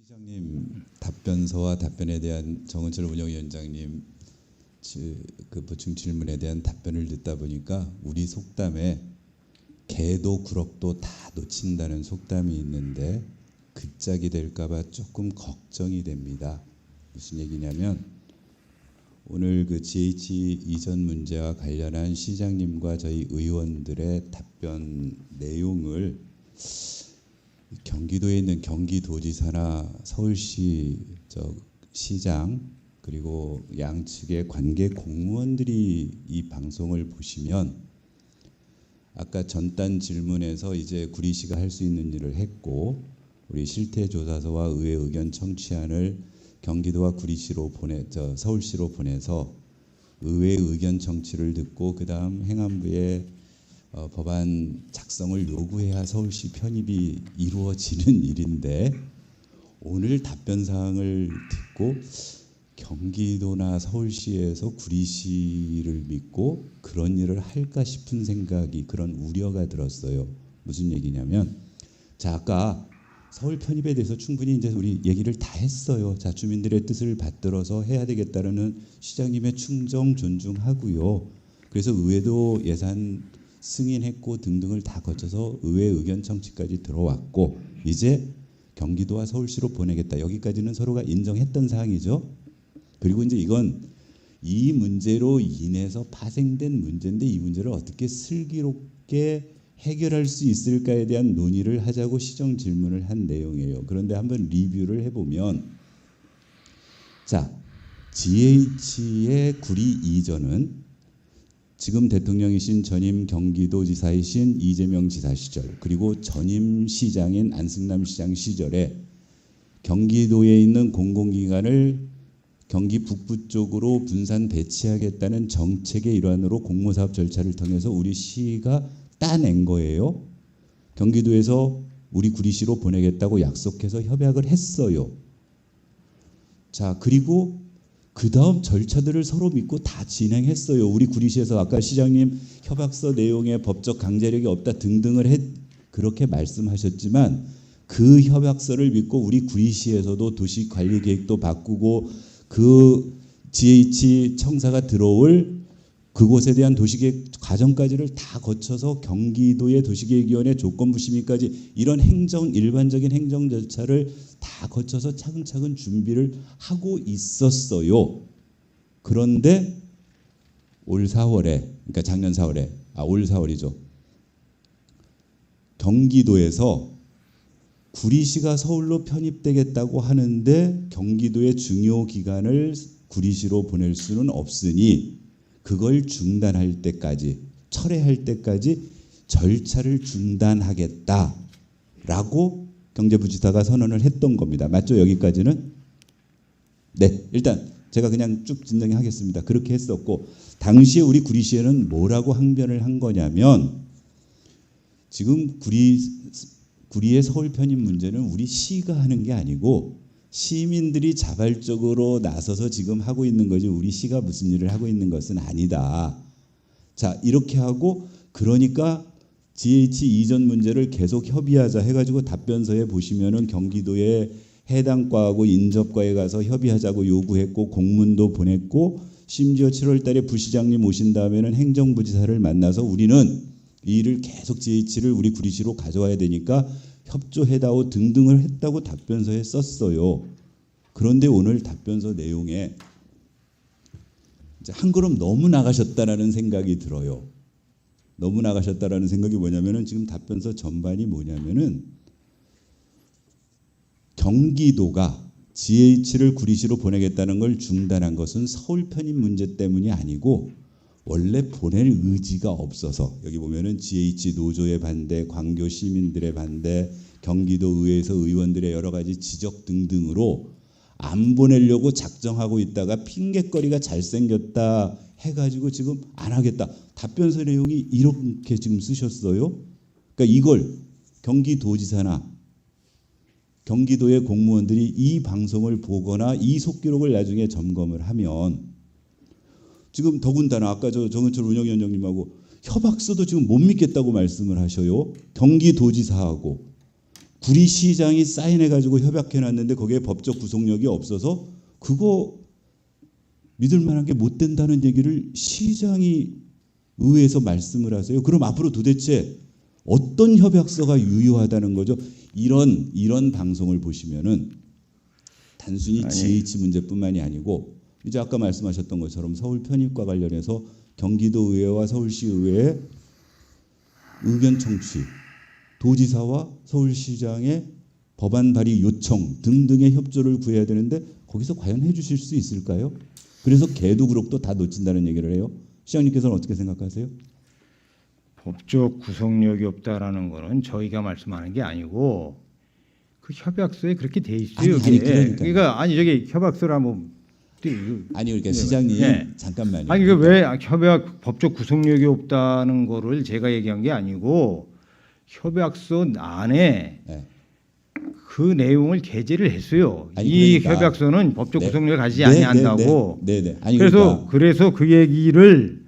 시장님 답변서와 답변에 대한 정은철 운영위원장님 지- 그 보충 질문에 대한 답변을 듣다 보니까 우리 속담에 개도 구럭도 다 놓친다는 속담이 있는데 그 짝이 될까봐 조금 걱정이 됩니다. 무슨 얘기냐면 오늘 그 GH 이전 문제와 관련한 시장님과 저희 의원들의 답변 내용을 경기도에 있는 경기도지사나 서울시 저 시장 그리고 양측의 관계 공무원들이 이 방송을 보시면 아까 전단 질문에서 이제 구리시가 할 수 있는 일을 했고 우리 실태조사서와 의회 의견 청취안을 경기도와 구리시로 보내 저 서울시로 보내서 의회 의견 청취를 듣고 그다음 행안부에 어, 법안 작성을 요구해야 서울시 편입이 이루어지는 일인데 오늘 답변 사항을 듣고 경기도나 서울시에서 구리시를 믿고 그런 일을 할까 싶은 생각이 그런 우려가 들었어요. 무슨 얘기냐면 자 아까 서울 편입에 대해서 충분히 이제 우리 얘기를 다 했어요. 자 주민들의 뜻을 받들어서 해야 되겠다는 시장님의 충정 존중하고요. 그래서 의회도 예산 승인했고 등등을 다 거쳐서 의회 의견 청취까지 들어왔고 이제 경기도와 서울시로 보내겠다. 여기까지는 서로가 인정했던 사항이죠. 그리고 이제 이건 이 문제로 인해서 파생된 문제인데 이 문제를 어떻게 슬기롭게 해결할 수 있을까에 대한 논의를 하자고 시정 질문을 한 내용이에요. 그런데 한번 리뷰를 해보면 자 GH의 구리 이전은 지금 대통령이신 전임 경기도지사이신 이재명 지사 시절 그리고 전임 시장인 안승남 시장 시절에 경기도에 있는 공공기관을 경기 북부 쪽으로 분산 배치하겠다는 정책의 일환으로 공모사업 절차를 통해서 우리 시가 따낸 거예요. 경기도에서 우리 구리시로 보내겠다고 약속해서 협약을 했어요. 자, 그리고 그 다음 절차들을 서로 믿고 다 진행했어요. 우리 구리시에서 아까 시장님 협약서 내용에 법적 강제력이 없다 등등을 했, 그렇게 말씀하셨지만 그 협약서를 믿고 우리 구리시에서도 도시 관리 계획도 바꾸고 그 GH 청사가 들어올 그곳에 대한 도시계획 과정까지를 다 거쳐서 경기도의 도시계획위원회 조건부 심의까지 이런 행정 일반적인 행정 절차를 다 거쳐서 차근차근 준비를 하고 있었어요. 그런데 올 4월에 그러니까 작년 4월에 아 올 4월이죠. 경기도에서 구리시가 서울로 편입되겠다고 하는데 경기도의 중요 기관을 구리시로 보낼 수는 없으니 그걸 중단할 때까지 철회할 때까지 절차를 중단하겠다라고 경제부지사가 선언을 했던 겁니다. 맞죠? 여기까지는? 네, 일단 제가 그냥 쭉 진정하겠습니다. 그렇게 했었고 당시에 우리 구리시에는 뭐라고 항변을 한 거냐면 지금 구리 구리의 서울 편입 문제는 우리 시가 하는 게 아니고 시민들이 자발적으로 나서서 지금 하고 있는 거지 우리 시가 무슨 일을 하고 있는 것은 아니다. 자 이렇게 하고 그러니까 GH 이전 문제를 계속 협의하자 해가지고 답변서에 보시면은 경기도의 해당 과하고 인접과에 가서 협의하자고 요구했고 공문도 보냈고 심지어 7월 달에 부시장님 오신 다음에는 행정부지사를 만나서 우리는 이 일을 계속 GH를 우리 구리시로 가져와야 되니까 협조해다오 등등을 했다고 답변서에 썼어요. 그런데 오늘 답변서 내용에 한 걸음 너무 나가셨다라는 생각이 들어요. 너무 나가셨다라는 생각이 뭐냐면은 지금 답변서 전반이 뭐냐면은 경기도가 GH를 구리시로 보내겠다는 걸 중단한 것은 서울 편입 문제 때문이 아니고 원래 보낼 의지가 없어서 여기 보면은 GH 노조의 반대, 광교 시민들의 반대, 경기도 의회에서 의원들의 여러 가지 지적 등등으로 안 보내려고 작정하고 있다가 핑계거리가 잘생겼다 해가지고 지금 안 하겠다. 답변서 내용이 이렇게 지금 쓰셨어요. 그러니까 이걸 경기도지사나 경기도의 공무원들이 이 방송을 보거나 이 속기록을 나중에 점검을 하면 지금 더군다나 아까 저 정은철 운영위원장님하고 협약서도 지금 못 믿겠다고 말씀을 하셔요. 경기도지사하고 구리시장이 사인해 가지고 협약해 놨는데 거기에 법적 구속력이 없어서 그거 믿을 만한 게 못 된다는 얘기를 시장이 의회에서 말씀을 하세요. 그럼 앞으로 도대체 어떤 협약서가 유효하다는 거죠? 이런 이런 방송을 보시면은 단순히 아니. GH 문제뿐만이 아니고 이제 아까 말씀하셨던 것처럼 서울 편입과 관련해서 경기도 의회와 서울시 의회의 의견 청취, 도지사와 서울시장의 법안 발의 요청 등등의 협조를 구해야 되는데 거기서 과연 해주실 수 있을까요? 그래서 개도 그룹도 다 놓친다는 얘기를 해요. 시장님께서는 어떻게 생각하세요? 법적 구속력이 없다라는 거는 저희가 말씀하는 게 아니고 그 협약서에 그렇게 돼 있어요. 아니, 아니. 그러니까 아니 저기 협약서라 뭐 아니 그러니까 네, 시장님 네. 잠깐만요. 아니 그왜 협약 법적 구속력이 없다는 거를 제가 얘기한 게 아니고 협약서 안에 네. 그 내용을 게재를 했어요. 아니, 이 그러니까. 협약서는 법적 네. 구속력을 가지지 네, 아니한다고. 네, 네, 네. 아니 그래서 그러니까 그래서 그 얘기를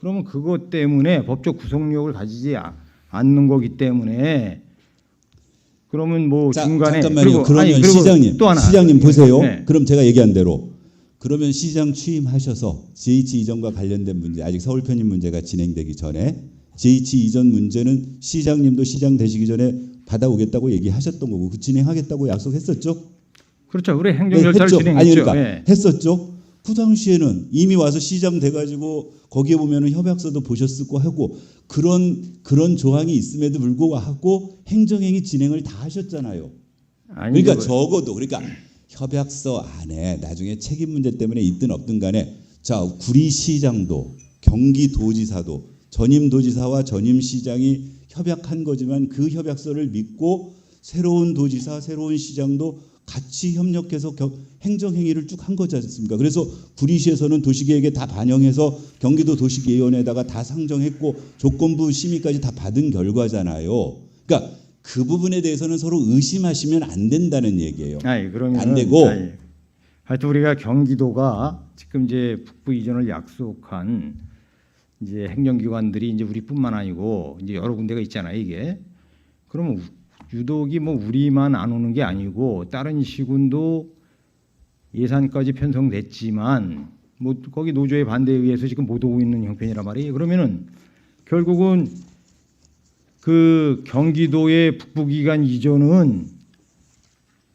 그러면 그것 때문에 법적 구속력을 가지지 아- 않는 거기 때문에 그러면 뭐 자, 중간에 잠깐만요. 그리고- 그러면 아니, 그리고 시장님, 또 하나 시장님 보세요. 네. 그럼 제가 얘기한 대로 그러면 시장 취임하셔서 GH 이전과 관련된 문제 아직 서울 편입 문제가 진행되기 전에 GH 이전 문제는 시장님도 시장 되시기 전에 받아오겠다고 얘기하셨던 거고 그 진행하겠다고 약속했었죠. 그렇죠. 우리 행정 네, 절차를 했죠. 진행했죠. 아니 그러니까 예. 했었죠. 그 당시에는 이미 와서 시장 돼가지고 거기에 보면은 협약서도 보셨을 거 하고 그런 그런 조항이 있음에도 불구하고 행정행위 진행을 다 하셨잖아요. 그러니까 그- 적어도 그러니까 협약서 안에 나중에 책임 문제 때문에 있든 없든 간에 자 구리시장도 경기도지사도 전임도지사와 전임시장이 협약한 거지만 그 협약서를 믿고 새로운 도지사 새로운 시장도 같이 협력해서 겨- 행정행위를 쭉 한 거지 않습니까? 그래서 구리시에서는 도시계획에 다 반영해서 경기도 도시계획원에다가 다 상정했고 조건부 심의까지 다 받은 결과잖아요. 그러니까 그 부분에 대해서는 서로 의심하시면 안 된다는 얘기예요. 아니 그러면 안 되고. 하여튼 우리가 경기도가 지금 이제 북부 이전을 약속한 이제 행정기관들이 이제 우리뿐만 아니고 이제 여러 군데가 있잖아요 이게 그러면 우- 유독이 뭐 우리만 안 오는 게 아니고 다른 시군도 예산까지 편성됐지만 뭐 거기 노조의 반대에 의해서 지금 못 오고 있는 형편이란 말이에요 그러면은 결국은 그 경기도의 북부기관 이전은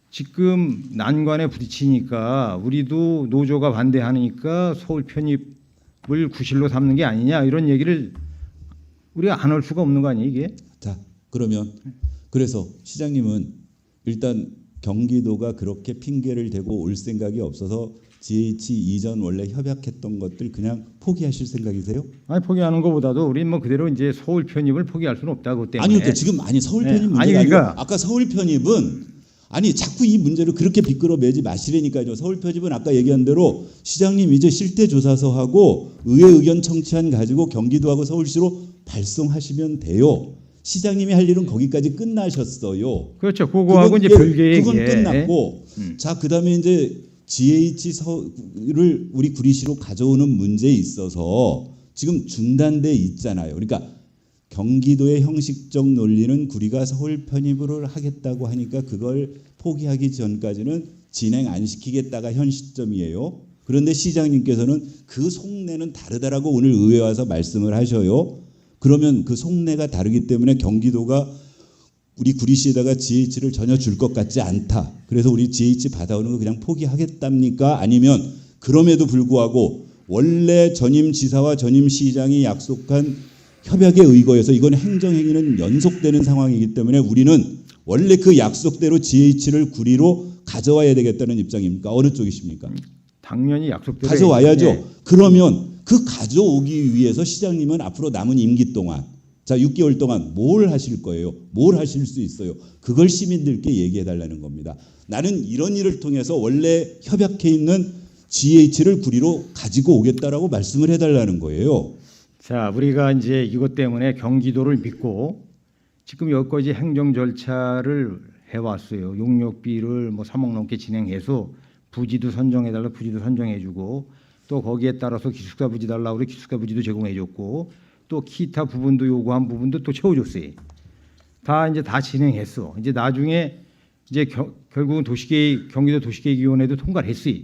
지금 난관에 부딪히니까 우리도 노조가 반대하니까 서울 편입을 구실로 삼는 게 아니냐 이런 얘기를 우리가 안 할 수가 없는 거 아니에요 이게? 자, 그러면 그래서 시장님은 일단 경기도가 그렇게 핑계를 대고 올 생각이 없어서 GH 이전 원래 협약했던 것들 그냥 포기하실 생각이세요? 아니 포기하는 것보다도 우리 뭐 그대로 이제 서울 편입을 포기할 수는 없다고 때문에 아니 그러니까 지금 아니 서울 네. 편입 문제가 아니, 아니, 그러니까- 고 아까 서울 편입은 아니 자꾸 이 문제를 그렇게 비끌어매지 마시라니까요. 서울 편입은 아까 얘기한 대로 시장님 이제 실태 조사서하고 의회 의견 청취안 가지고 경기도하고 서울시로 발송하시면 돼요. 시장님이 할 일은 거기까지 끝나셨어요. 그렇죠 그거하고 이제 예, 별개의 그건 얘기. 끝났고 음. 자 그다음에 이제 GH 서를 우리 구리시로 가져오는 문제에 있어서 지금 중단돼 있잖아요. 그러니까 경기도의 형식적 논리는 구리가 서울 편입을 하겠다고 하니까 그걸 포기하기 전까지는 진행 안 시키겠다가 현 시점이에요. 그런데 시장님께서는 그 속내는 다르다라고 오늘 의회 와서 말씀을 하셔요. 그러면 그 속내가 다르기 때문에 경기도가 우리 구리시에다가 GH를 전혀 줄 것 같지 않다. 그래서 우리 GH 받아오는 거 그냥 포기하겠답니까? 아니면 그럼에도 불구하고 원래 전임 지사와 전임 시장이 약속한 협약에 의거해서 이건 행정행위는 연속되는 상황이기 때문에 우리는 원래 그 약속대로 GH를 구리로 가져와야 되겠다는 입장입니까? 어느 쪽이십니까? 당연히 약속대로 가져와야죠. 예. 그러면 그 가져오기 위해서 시장님은 앞으로 남은 임기 동안 자 6개월 동안 뭘 하실 거예요? 뭘 하실 수 있어요? 그걸 시민들께 얘기해 달라는 겁니다. 나는 이런 일을 통해서 원래 협약해 있는 GH를 구리로 가지고 오겠다라고 말씀을 해 달라는 거예요. 자, 우리가 이제 이것 때문에 경기도를 믿고 지금 여기까지 행정 절차를 해왔어요. 용역비를 뭐 3억 넘게 진행해서 부지도 선정해달라 부지도 선정해주고 또 거기에 따라서 기숙사 부지 달라고 그래 기숙사 부지도 제공해줬고 또 기타 부분도 요구한 부분도 또 채워줬어요. 다 이제 다 진행했어. 이제 나중에 이제 겨- 결국은 도시계획 경기도 도시계획위원회도 통과를 했어요.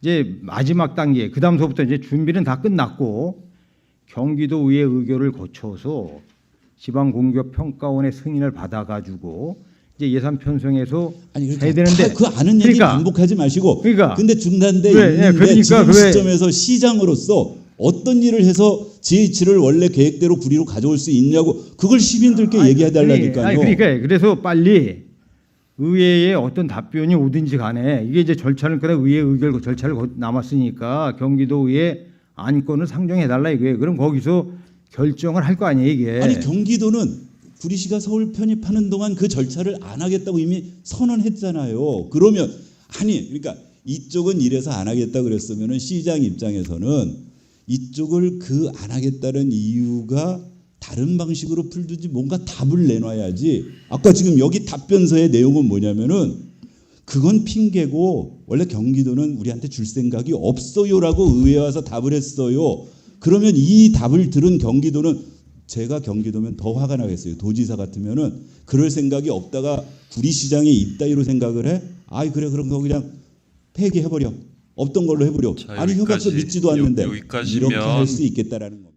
이제 마지막 단계 그 다음서부터 이제 준비는 다 끝났고 경기도 의회 의결을 거쳐서 지방 공기업 평가원의 승인을 받아가지고 이제 예산 편성해서 아니 해야 그러니까 되는데 다그 아는 얘기 그러니까 반복하지 마시고 그러니까 근데 중단돼 왜, 예, 있는데 그러니까 지금 그 왜- 시점에서 시장으로서 어떤 일을 해서 GH를 원래 계획대로 구리로 가져올 수 있냐고 그걸 시민들께 아니, 얘기해 달라니까요. 아니, 그러니까 그래서 빨리 의회에 어떤 답변이 오든지 간에 이게 이제 절차를 그래 의회 의결 절차를 거- 남았으니까 경기도의회 안건을 상정해 달라 이거예요. 그럼 거기서 결정을 할 거 아니에요 이게. 아니 경기도는 구리시가 서울 편입하는 동안 그 절차를 안 하겠다고 이미 선언했잖아요. 그러면 아니 그러니까 이쪽은 이래서 안 하겠다 그랬으면은 시장 입장에서는 이쪽을 그 안 하겠다는 이유가 다른 방식으로 풀든지 뭔가 답을 내놔야지. 아까 지금 여기 답변서의 내용은 뭐냐면은 그건 핑계고 원래 경기도는 우리한테 줄 생각이 없어요라고 의회에 와서 답을 했어요. 그러면 이 답을 들은 경기도는 제가 경기도면 더 화가 나겠어요. 도지사 같으면은 그럴 생각이 없다가 구리시장에 있다이로 생각을 해? 아이 그래 그럼 거 그냥 폐기해버려. 없던 걸로 해버려. 자, 아니 협약서 여기까지- 믿지도 여- 않는데 여기까지면- 이렇게 할 수 있겠다라는 겁니다.